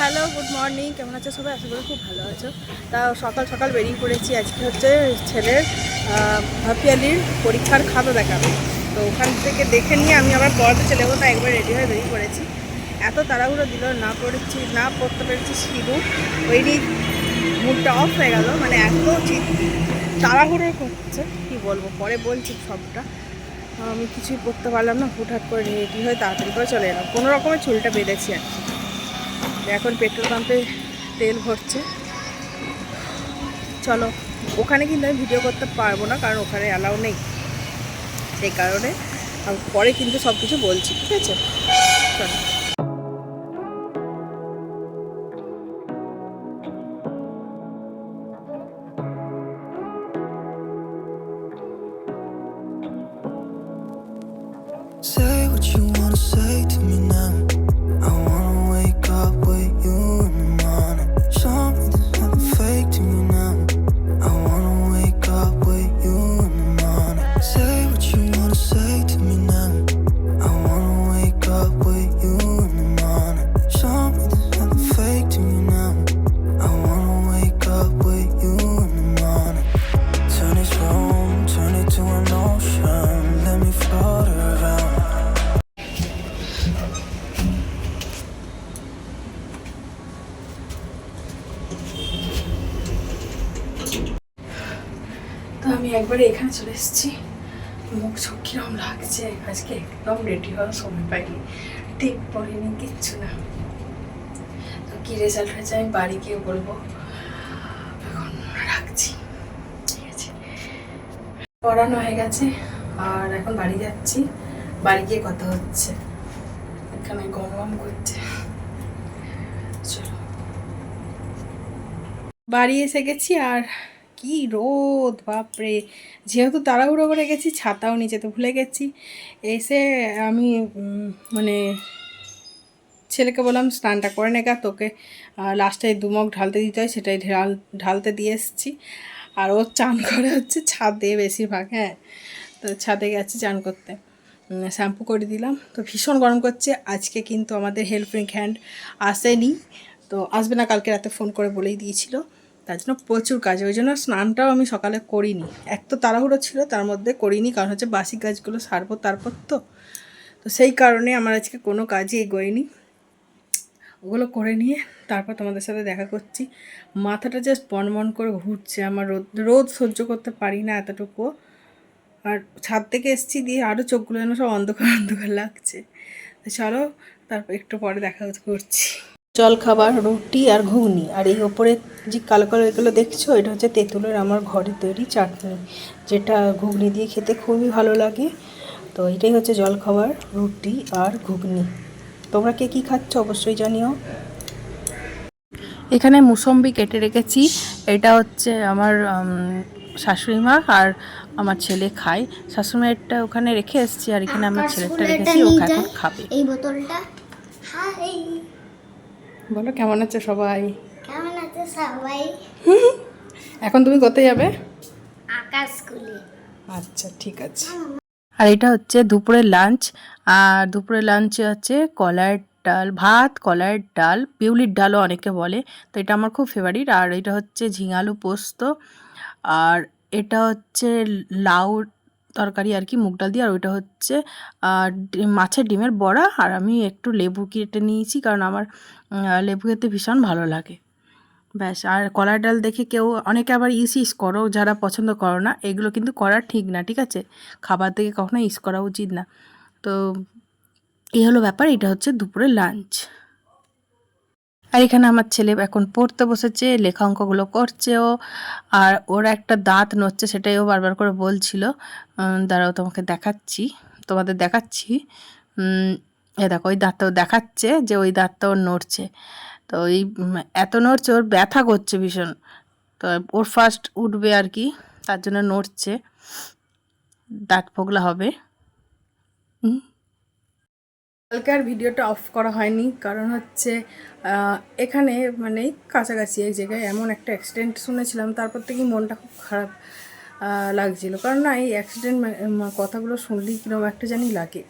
Hello, good morning. কেমন আছো সবাই? আশা করি খুব ভালো আছো। তা সকাল সকাল বেরিয়ে পড়েছি। আজকে হচ্ছে ছেলের ভাপিয়ালির পরীক্ষার খাতা দেখাবে। তো ওখান থেকে দেখে নিয়ে আমি আবার পড়াতে চলে যাব, তাই একবার রেডি হয়ে বেরিয়ে পড়েছি। এত তাড়াহুড়ো দিল, না পড়েছি, না পড়তে পেরেছি শিবু। ওই মুডটা অফ হয়ে গেল। মানে এত তাড়াহুড়ো করছে, কী বলব? পরে বলছি সবটা। আমি কিছুই পড়তে পারলাম না, হুটহাট করে রেডি হয়ে তাড়াতাড়ি করে চলে এলাম। কোনো রকমের চুলটা বেঁধেছি আর কি। এখন পেট্রোল পাম্পে তেল ভরছে। চলো, ওখানে কিন্তু আমি ভিডিও করতে পারব না, কারণ ওখানে অ্যালাউ নেই। সেই কারণে পরে কিন্তু সব কিছু বলছি, ঠিক আছে? চলো। Say what you wanna say to me now. আমি একবারে এখানে চলে এসেছি। মুখ চোখ কিরম লাগছে? আজকে একদম রেডি হওয়ার সময় পাইনি। ঠিক পড়িনি, কিচ্ছু না। তো কী রেজাল্ট হয়েছে আমি বাড়ি গিয়ে বলব। এখন রাখছি। ঠিক আছে। পড়ানো হয়ে গেছে, আর এখন বাড়ি যাচ্ছি। বাড়ি গিয়ে কথা হচ্ছে। এখানে গম গম করছে। চলো। বাড়ি এসে গেছি আর কি রোদ, বাপরে। যেহেতু তাড়াহুড়ো করে গেছি, ছাতাও নিচে, তো ভুলে গেছি। এসে আমি মানে ছেলেকে বললাম, স্নানটা করে নেগা তোকে লাস্টে দুমক ঢালতে দিতে হয়, সেটাই ঢাল, ঢালতে দিয়ে এসেছি। আর ও চান করে হচ্ছে ছাদে বেশিরভাগ হ্যাঁ। তো ছাদে গেছে চান করতে। শ্যাম্পু করে দিলাম। তো ভীষণ গরম করছে। আজকে কিন্তু আমাদের হেল্পিং হ্যান্ড আসেনি। তো আসবে না, কালকে রাতে ফোন করে বলেই দিয়েছিল। তার জন্য প্রচুর কাজ, ওই জন্য স্নানটাও আমি সকালে করিনি। এক তো তাড়াহুড়ো ছিল, তার মধ্যে করিনি, কারণ হচ্ছে বাসি কাজগুলো সারবো তারপর তো। তো সেই কারণে আমার আজকে কোনো কাজই এগোয়নি। ওগুলো করে নিয়ে তারপর তোমাদের সাথে দেখা করছি। মাথাটা জাস্ট বনবন করে ঘুরছে, আমার রোদ রোদ সহ্য করতে পারি না এতটুকু। আর ছাদ থেকে এসছি দিয়ে আরও চোখগুলো যেন সব অন্ধকার অন্ধকার লাগছে। চলো, তারপর একটু পরে দেখা করছি। জল খাবার রুটি আর ঘুগনি। আর এই ওপরে যে কালো কালো এগুলো দেখছ এটা হচ্ছে তেঁতুলের আমার ঘরে তৈরি চাটনি যেটা ঘুগনি দিয়ে খেতে খুবই ভালো লাগে। তো এটাই হচ্ছে জল খাবার রুটি আর ঘুগনি। তোমরা কে কী খাচ্ছ অবশ্যই জানিও। এখানে মুসম্বি কেটে রেখেছি। এটা হচ্ছে আমার শাশুড়ি মা আর আমার ছেলে খায়। শাশুড়ি মায়েরটা ওখানে রেখে এসেছি আর এখানে আমার ছেলেটা রেখেছি ও এখন খাবে। এই বোতলটা। বলো কেমন আছে সবাই? কেমন আছে সবাই? এখন তুমি কোথায় যাবে? আকাশ স্কুলে। আচ্ছা ঠিক আছে। আর এটা হচ্ছে দুপুরের লাঞ্চ আর দুপুরের লাঞ্চে হচ্ছে কলার ডাল ভাত কলার ডাল পিউলির ডালও অনেকে বলে তো এটা আমার খুব ফেভারিট আর এটা হচ্ছে ঝিঙালু পোস্ত আর এটা হচ্ছে লাউ তরকারি আর কি, মুগ ডাল দিয়ে, আর ওইটা হচ্ছে মাছের ডিমের বড়া, আর আমি একটু লেবু কেটে নিয়েছি, কারণ আমার লেবু খেতে ভীষণ ভালো লাগে। ব্যাস, আর কলার ডাল দেখে কেউ, অনেকে আবার ইস ইস করো, যারা পছন্দ করো না, এগুলো কিন্তু করা ঠিক না, ঠিক আছে? খাবার থেকে কখনো ইস করা উচিত না। তো, এই হলো ব্যাপার, এটা হচ্ছে দুপুরের লাঞ্চ। আর এখানে আমার ছেলে এখন পড়তে বসেছে লেখা অঙ্কগুলো করছে ও আর ওর একটা দাঁত নড়ছে সেটাই ও বারবার করে বলছিল। দাঁড়াও তোমাকে দেখাচ্ছি, তোমাদের দেখাচ্ছি। এ দেখো, ওই দাঁতটা ও দেখাচ্ছে যে ওই দাঁতটা ওর নড়ছে। তো ওই এত নড়ছে, ওর ব্যথা করছে ভীষণ। তো ওর ফার্স্ট উঠবে আর কি, তার জন্য নড়ছে। দাঁত ফোগলা হবে। হুম। কালকে আর ভিডিওটা অফ করা হয়নি, কারণ হচ্ছে এখানে মানে কাছাকাছি এক জায়গায় এমন একটা অ্যাক্সিডেন্ট শুনেছিলাম, তারপর থেকেই মনটা খুব খারাপ লাগছিল। কারণ না, এই অ্যাক্সিডেন্ট কথাগুলো শুনলেই কীরকম একটা জানি লাগে।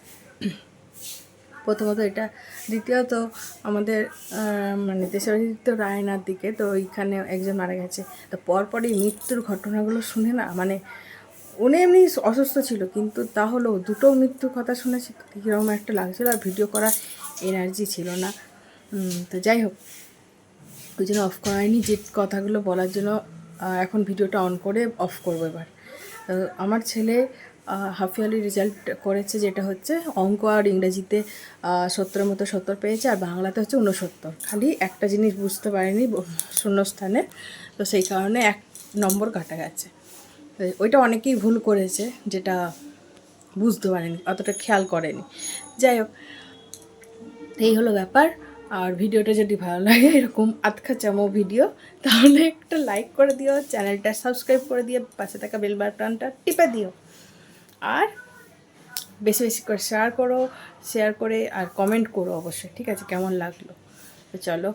প্রথমত এটা, দ্বিতীয়ত আমাদের মানে দেশের তো রায়নার দিকে তো ওইখানে একজন মারা গেছে, তো পরপরই মৃত্যুর ঘটনাগুলো শুনে না মানে উনি এমনি অসুস্থ ছিল, কিন্তু তাহলেও দুটো মৃত্যুর কথা শুনেছি, কীরকম একটা লাগছিল আর ভিডিও করার এনার্জি ছিল না। তো যাই হোক ওই জন্য অফ করা হয়নি যে কথাগুলো বলার জন্য এখন ভিডিওটা অন করে অফ করব এবার। আমার ছেলে হাফ ইয়ারলি রেজাল্ট করেছে যেটা হচ্ছে, অঙ্ক আর ইংরেজিতে সত্তরের মতো সত্তর পেয়েছে আর বাংলাতে হচ্ছে উনসত্তর খালি একটা জিনিস বুঝতে পারেনি, শূন্যস্থানে, তো সেই কারণে এক নম্বর কাটা গেছে। ওইটা অনেকেই ভুল করেছে, যেটা বুঝতে পারেনি, অতটা খেয়াল করেনি। যাই হোক, এই হলো ব্যাপার। আর ভিডিওটা যদি ভালো লাগে, এরকম আতখা চামো ভিডিও, তাহলে একটা লাইক করে দিও, চ্যানেলটা সাবস্ক্রাইব করে দিয়ে পাশে থাকা বেল বাটনটা টিপে দিও। আর বেশি বেশি করে শেয়ার করো শেয়ার করে আর কমেন্ট করো অবশ্যই, ঠিক আছে? কেমন লাগল? তো চলো।